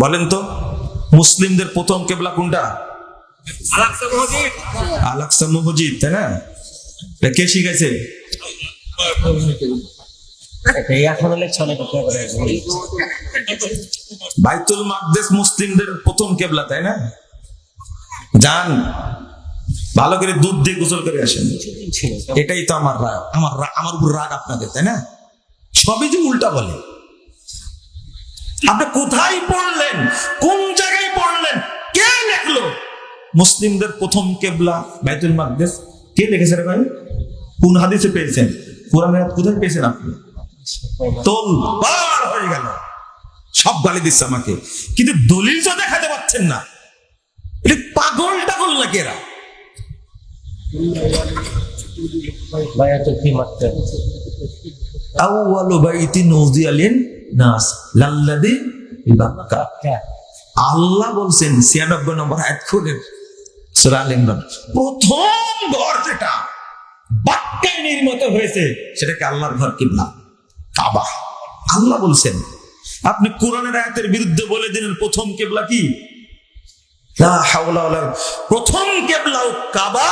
বলেন তো মুসলিমদের প্রথম কেবলা কোনটা? আলাকসা মসজিদ। তাই না? কে পারে বাইতুল মাকদেস মুসলিমদের প্রথম কেবলা তাই না? যান ভালো করে দুধ দিয়ে গোসল করে আসেন। এটাই তো আমার রাগ আমার আমার উপর রাগ আপনাদের তাই না? সবই যে উল্টা বলে। আপনি কোথায় পড়লেন? কোন জায়গায় পড়লেন? কে লেখলো? মুসলিমদের প্রথম কেবলা বাইতুল মাকদেস। কে লিখেছে রে ভাই? কোন হাদিসে পেয়েছেন? কোরআনের আয়াত কোথায় পেয়েছেন আপনি? তোল বার হয়ে গেল। সব গালি দিচ্ছে আমাকে। কিন্তু দলিল তো দেখাতে পাচ্ছেন না। এটা পাগল টাগল নাকি এরা? আউয়ালু বাইতিন উযিয়া লিন নাস লাল্লাযী বিবাক্কা আল্লাহ বলছেন 96 নম্বর আয়াত খুলেন সূরা আল ইমরান। প্রথম ঘর যেটা বাক্কায় নির্মিত হয়েছে সেটাকে আল্লাহর ঘর কিবলা কাবা। আল্লাহ বলছেন আপনি কোরআনের আয়াতের বিরুদ্ধে বলে দিলেন প্রথম কেবলা কি? প্রথম কেবলাও কাবা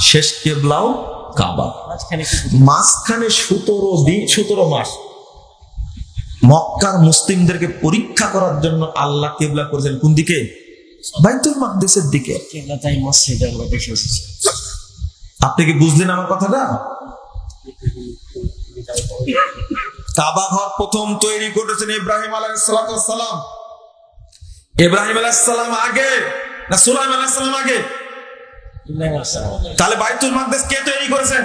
শেষ কেবলাও কাবা। মাঝখানে সতেরো দিন সতেরো মাস। মক্কার মুসলিমদেরকে পরীক্ষা করার জন্য আল্লাহ কেবলা করেছেন। কোন দিকে? বাইতুল মাকদেসের দিকে। আপনি কি বুঝলেন আমার কথাটা? কাবা ঘর প্রথম তৈরি করেছেন ইব্রাহিম আলাইসালাম ইব্রাহিম আলাইসালাম আগে না সুলাইম আলাইসালাম আগে? তাহলে বাইতুল মাকদেস কে তৈরি করেছেন?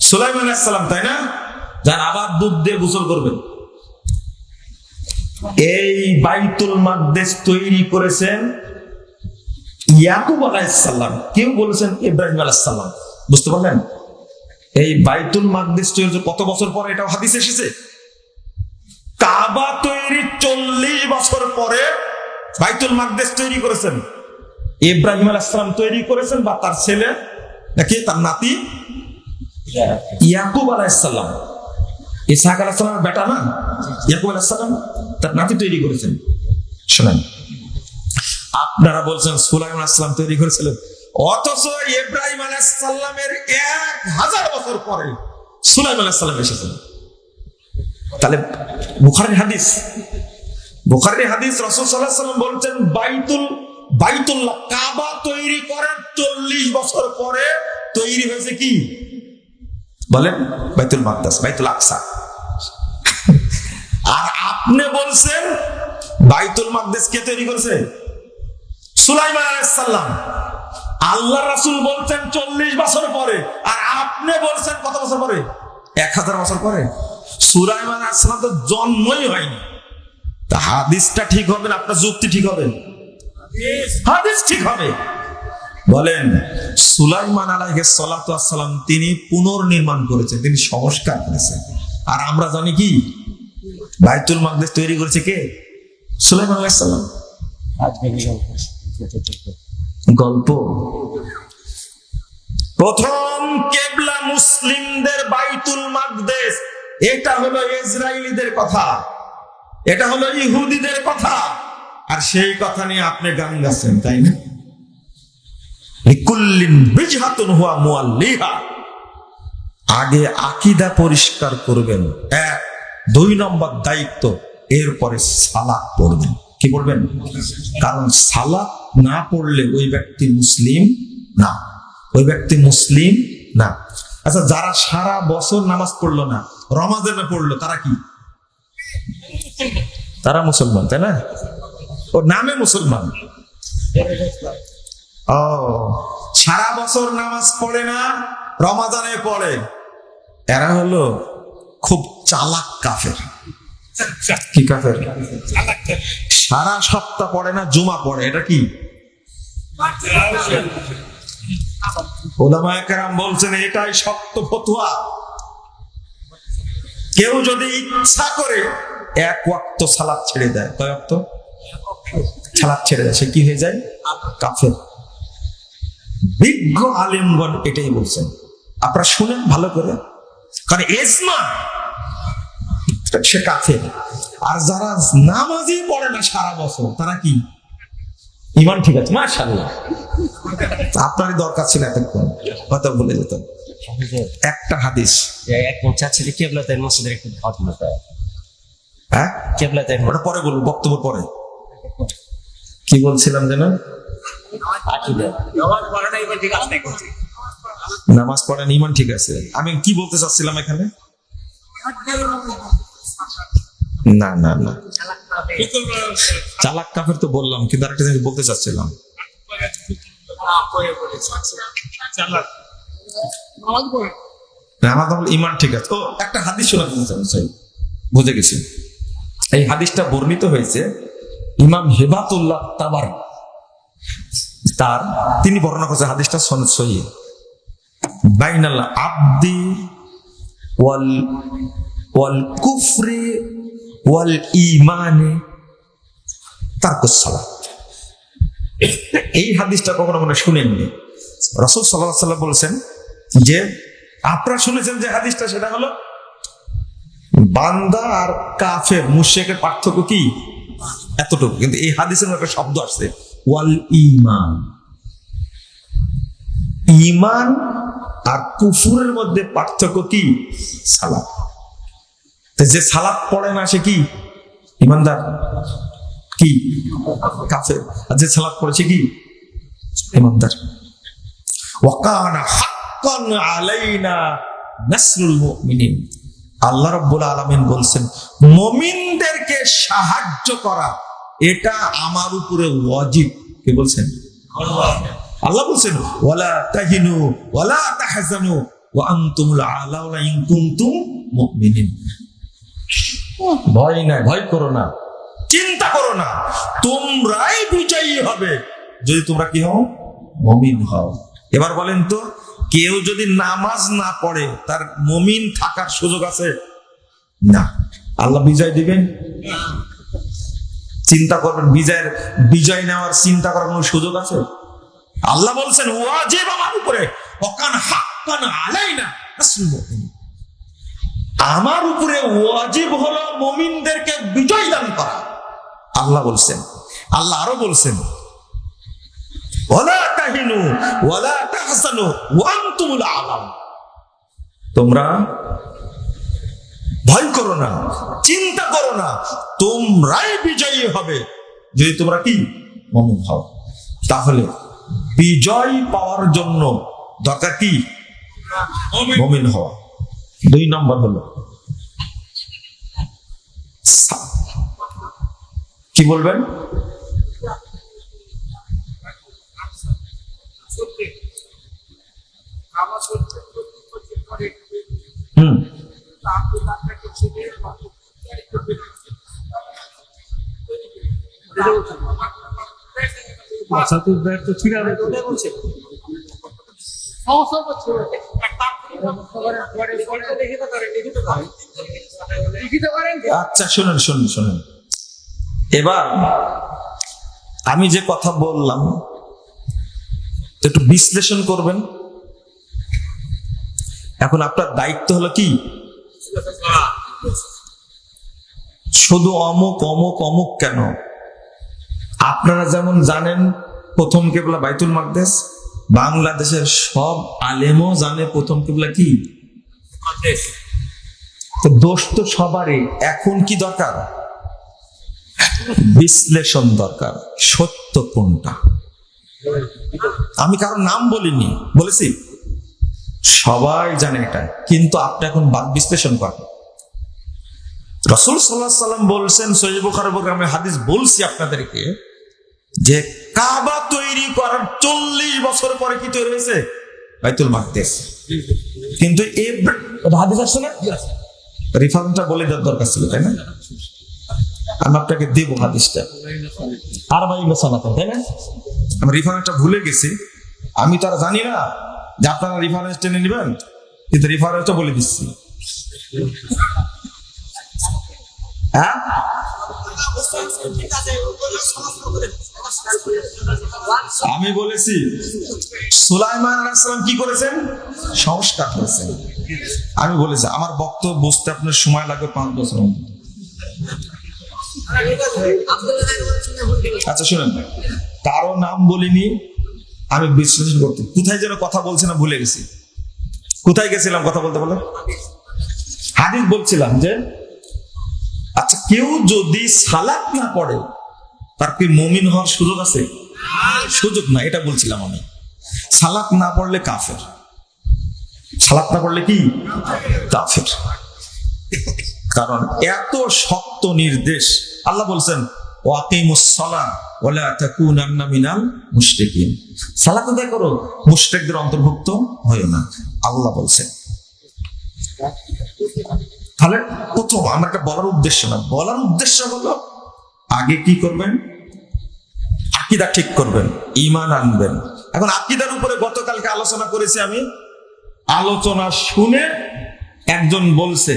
সুলাইম আলাইসালাম তাই না? যার আবার দুধ দিয়ে গোসল করবেন এই বাইতুল মাকদেস তৈরি করেছেন ইয়াকুব আলাইসাল্লাম কেউ বলেছেন ইব্রাহিম আলাইসাল্লাম বুঝতে পারলেন? এই বাইতুল মাকদেস তৈরি কত বছর পরে? এটা হাদিস এসেছে। কাবা তৈরি চল্লিশ বছর পরে বাইতুল মাকদেস তৈরি করেছেন। ইব্রাহিম আলাইসালাম তৈরি করেছেন বা তার ছেলে নাকি তার নাতি? ইয়াকুব আলাইসাল্লাম ইসাহাক আলাইসালামের বেটা না? ইয়াকুব আলাইসাল্লাম তার নাতি তৈরি করেছেন। শোনেন, আপনারা বলছেন সুলাইম আলাইসাল্লাম তৈরি করেছিলেন অথচ ইব্রাহিম আলাইসাল্লামের এক হাজার বছর পরে সুলাইম আলাইসাল্লাম এসেছেন। তাহলে বুখারের হাদিস বুখারের হাদিস রসুল সাল্লাহ সাল্লাম বলছেন, বাইতুল, বাইতুল্লাহ কাবা তৈরি করার চল্লিশ বছর পরে তৈরি হয়েছে কি? বলেন বাইতুল মাকদাস বাইতুল আকসা। আর আপনি বলছেন বাইতুল মাকদাস কে তৈরি করেছে? সুলাইমান আলাইসাল্লাম আল্লাহ রাসূল বলছেন চল্লিশ বছর পরে আর আপনি বলছেন কত বছর পরে? এক হাজার বছর পরে। সুলাইমান আলাইসাল্লাম তো জন্মই হয়নি। তা হাদিসটা ঠিক হবে না? আপনার যুক্তি ঠিক হবে? হাদিস ঠিক হবে। বলেন সুলাইমান আলাইহি সালাতু আসসালাম তিনি পুনর্নির্মাণ করেছেন তিনি সংস্কার করেছেন। আর আমরা জানি কি? বাইতুল মাকদেস তৈরি করেছে কে? সুলাইমান সালাম। বিজয় গল্প? প্রথম কেবলা মুসলিমদের বাইতুল মাকদেস এটা হলো ইসরায়েলিদের কথা এটা হলো ইহুদিদের কথা আর সেই কথা নিয়ে আপনি গান গাচ্ছেন তাই না? আগে আকিদা পরিষ্কার করবেন। এক, দুই নম্বর দায়িত্ব, এরপরে সালাত পড়বেন। কি করবেন কারণ সালাত না পড়লে ওই ব্যক্তি মুসলিম না। ওই ব্যক্তি মুসলিম না। আচ্ছা যারা সারা বছর নামাজ পড়ল না, রমাজানে পড়ল, তারা কি? তারা মুসলমান, তাই না? ও নামে মুসলমান। ও সারা বছর নামাজ পড়ে না রমাজানে পড়ে। এরা হলো খুব চালাক কাফের। কি কাফের? সারা সপ্তাহ পড়ে না জুমা পড়ে এটা কি? ওলামায়ে কেরাম বলছেন এটাই শক্ত ফতুয়া। কেউ যদি ইচ্ছা করে এক ওয়াক্ত সালাদ ছেড়ে দেয় কয় ওয়াক্ত? সালাদ ছেড়ে দেয় সে কি হয়ে যায়? কাফের। বিজ্ঞ আলিমগণ এটাই বলছেন। আপনারা শুনেন ভালো করে। কারণ এজমা সে কাফের। আর যারা নামাজই পড়ে না সারা বছর তারা কি? ইমান ঠিক আছে? মাশাল্লাহ আপনারই দরকার ছিল এতক্ষণ কথা বলে যেত একটা হাদিস। একদম চাচ্ছি যে কেবলা তাই মসজিদের একটু হ্যাঁ? কেবলা তাই ওটা পরে বলব বক্তব্য পরে। কি বলছিলাম যেন? আকিদা নামাজ পড়েন ইমান ঠিক আছে। আমি কি বলতে চাচ্ছিলাম এখানে? না না না। চালাক কাফের তো বললাম কিন্তু আরেকটা জিনিস বলতে চাচ্ছিলাম। আমার তাহলে ইমান ঠিক আছে। ও একটা হাদিস শোনা বুঝে গেছি। এই হাদিসটা বর্ণিত হয়েছে ইমাম হেবাতুল্লাহ তাবার তার, তিনি বর্ণনা করছেন হাদিসটা সনদ সহি। বাইনাল আব্দি ওয়াল ওয়াল কুফরি, ওয়াল ইমানে তারকুস সালাত এই হাদিসটা কখনো মনে শুনেননি। রসুল সাল্লাহ সাল্লাম বলছেন যে, আপনারা শুনেছেন যে হাদিসটা, সেটা হলো বান্দা আর কাফের মুশেকের পার্থক্য কি? এতটুকু। কিন্তু এই হাদিসের একটা শব্দ আসছে। ওয়াল ইমান। ইমান আর কুফুরের মধ্যে পার্থক্য কি? সালাত। তো যে সালাত পড়ে না, সে কি? ইমানদার? কি? কাফের। আর যে সালাত পড়েছে কি? ইমানদার। ওয়াকানা হাক্কান আলাইনা নাসরুল মুমিনিন। আল্লাহ রাব্বুল আলামিন বলছেন, মুমিনদেরকে সাহায্য করা এটা আমার উপরে ওয়াজিব। কে বলছেন? আল্লাহ বলছেন ওয়ালা তাহিনু ওয়ালা তাহজানু ওয়া আনতুমুল আলাউনা ইন কুনতুম মুমিনিন। ভয় নাই ভয় করো না। চিন্তা করো না তোমরাই বিজয়ী হবে। যদি তোমরা কি হও? মমিন হও। এবার বলেন তো কেউ যদি নামাজ না পড়ে তার মমিন থাকার সুযোগ আছে? না। আল্লাহ বিজয় দিবেন? চিন্তা করবেন, বিজয়ের বিজয় নেওয়ার চিন্তা করার কোনো সুযোগ আছে? আল্লাহ বলছেন, ওয়াজিব আমার উপরে অকান হাক্কান রাসূল মুমিন। আমার উপরে ওয়াজিব হলো মুমিনদেরকে বিজয় দান করা। আল্লাহ বলছেন, আল্লাহ আরও বলছেন ওয়ালা তাহিনু ওয়ালা তাহসানু, ওয়া আনতুমুল আলাম। তোমরা ভয় করো না চিন্তা করো না তোমরাই বিজয়ী হবে। যদি তোমরা কি? মমিন হও তাহলে বিজয় পাওয়ার জন্য দরকার কি? মমিন হওয়া। দুই নম্বর হলো কি বলবেন? হুম। আচ্ছা শুনুন শুনুন শুনুন। এবার আমি যে কথা বললাম, একটু বিশ্লেষণ করবেন। এখন আপনার দায়িত্ব হলো কি? শুধু অমুক অমুক অমুক কেন? আপনারা যেমন জানেন প্রথম কেবলা বাইতুল মাকদেশ বাংলাদেশের সব আলেমও জানে প্রথম কেবলা কি? তো দোষ তো সবারই। এখন কি দরকার? বিশ্লেষণ দরকার। সত্য কোনটা? আমি কারোর নাম বলিনি। বলেছি? সবাই জানে এটা, কিন্তু আপনি এখন বাদ বিশ্লেষণ করেন রসুল সাল্লাহ সাল্লাম বলছেন সৈয়দ বুখার আমি হাদিস বলছি আপনাদেরকে যে কাবা তৈরি করার চল্লিশ বছর পরে কি তৈরি হয়েছে? বাইতুল মাকদেশ কিন্তু এই হাদিস আসছে না? রিফারেন্সটা বলে দেওয়ার দরকার ছিল, তাই না? আমি আপনাকে দেবো হাদিসটা। আর ভাই মেসানাতে তাই না? আমি রিফারেন্সটা ভুলে গেছি। আমি তো আর জানি না। আপনারা রিফারেন্স টেনে নেবেন, কিন্তু রিফারেন্সটা বলে দিচ্ছি। হ্যাঁ? আমি বলেছি, সুলাইমান আলাইসালাম কি করেছেন? সংস্কার করেছেন। আমি বলেছি, আমার বক্তব্য বুঝতে আপনার সময় লাগবে পাঁচ বছর। আচ্ছা শুনেন। কারও নাম বলিনি আমি বিশ্লেষণ করতে। কোথায় যেন কথা বলছি না ভুলে গেছি। কোথায় গেছিলাম কথা বলতে বলে? হাদিস বলছিলাম যে আচ্ছা কেউ যদি সালাত না পড়ে, তার কি মমিন হওয়ার সুযোগ আছে? সুযোগ না, এটা বলছিলাম আমি। সালাত না পড়লে কাফের। সালাত না পড়লে কি? কাফের। কারণ এত শক্ত নির্দেশ, আল্লাহ বলছেন সালাত অন্তর্ভুক্ত হয়ো না। আল্লাহ বলছেন। তাহলে প্রথম আমার একটা বলার উদ্দেশ্য না। বলার উদ্দেশ্য হলো, আগে কি করবেন? আকিদা ঠিক করবেন ইমান আনবেন। এখন আকিদার উপরে গতকালকে আলোচনা করেছি আমি। আলোচনা শুনে একজন বলছে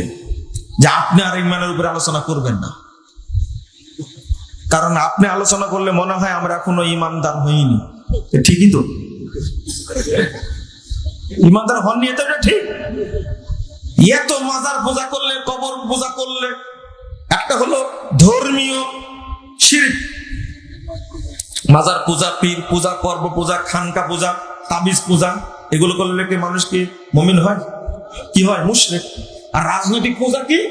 যে, আপনি আর ইমানের উপরে আলোচনা করবেন না। কারণ আপনি আলোচনা করলে মনে হয় আমরা এখনও ইমানদার হইনি। ঠিকই তো? ইমানদার হননি এটা ঠিক। এত মাজার পূজা করলে, কবর পূজা করলে, একটা হলো ধর্মীয় শিরিক। মাজার পূজা, পীর পূজা, পর্ব পূজা, খানকা পূজা, তাবিজ পূজা, এগুলো করলে কি মানুষ কি মমিন হয়? কি হয়? মুশরিক। আর রাজনৈতিক পূজা কি?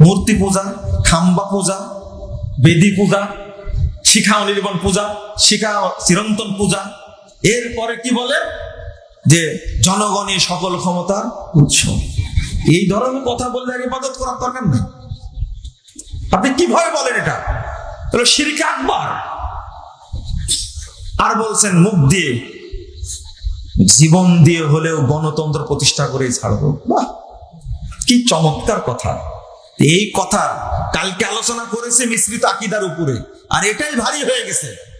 মূর্তি পূজা, খাম্বা পূজা বেদি পূজা, শিখা অনির্বাণ পূজা, শিখা চিরন্তন পূজা। এরপরে কি বলে? যে জনগণই সকল ক্ষমতার উৎস এই ধরনের কথা বললে আর ইবাদত করার দরকার নেই। আপনি কীভাবে বলেন এটা? হলো শিরিকা আকবার। আর বলছেন, মুখ দিয়ে, জীবন দিয়ে হলেও গণতন্ত্র প্রতিষ্ঠা করে ছাড়বো। বাহ, কি চমৎকার কথা। এই কথা কালকে আলোচনা করেছে মিশ্রিত আকিদার উপরে। আর এটাই ভারী হয়ে গেছে।